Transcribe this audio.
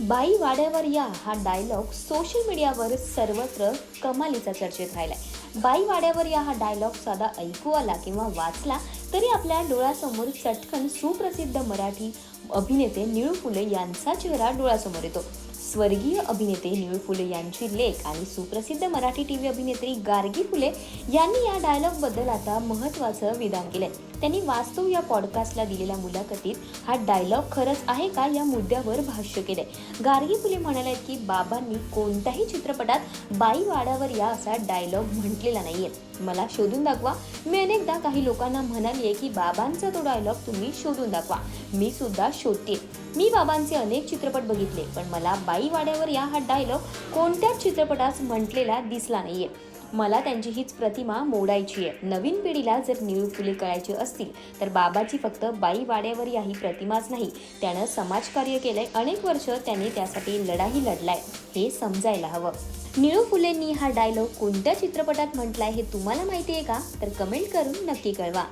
बाई वाड्यावर या हा डायलॉग सोशल मीडियावर सर्वत्र कमालीचा चर्चेत राहिलाय. बाई वाड्यावर या हा डायलॉग साधा ऐकू आला किंवा वाचला तरी आपल्या डोळ्यासमोर चटकन सुप्रसिद्ध मराठी अभिनेते निळू फुले यांचा चेहरा डोळ्यासमोर येतो. स्वर्गीय अभिनेते निळू फुले यांची लेख आणि सुप्रसिद्ध मराठी टी व्ही अभिनेत्री गार्गी फुले यांनी या डायलॉगबद्दल आता महत्त्वाचं विधान केलंय. त्यांनी वास्तव या पॉडकास्टला दिलेल्या मुलाखतीत हा डायलॉग खरंच आहे का या मुद्द्यावर भाष्य केलंय. गार्गी फुले म्हणाल्यात की बाबांनी कोणत्याही चित्रपटात बाई वाड्यावर या असा डायलॉग म्हटलेला नाहीये. मला शोधून दाखवा. मी अनेकदा काही लोकांना म्हणाली आहे की बाबांचा तो डायलॉग तुम्ही शोधून दाखवा. मी सुद्धा शोधते मी बाबांचे अनेक चित्रपट बघितले पण मला बाई वाड्यावर या हा डायलॉग कोणत्याच चित्रपटात म्हटलेला दिसला नाहीये. मला त्यांची हीच प्रतिमा मोडायची आहे. नवीन पिढीला जर निळू फुले कळायची असतील तर बाबाची फक्त बाई वाड्यावर या ही प्रतिमाच नाही त्यानं समाजकार्य केलंय. अनेक वर्ष त्यांनी त्यासाठी लढाही लढलाय. हे समजायला हवं. निळू फुलेंनी हा डायलॉग कोणत्या चित्रपटात म्हटलाय हे तुम्हाला माहिती आहे का? तर कमेंट करून नक्की कळवा.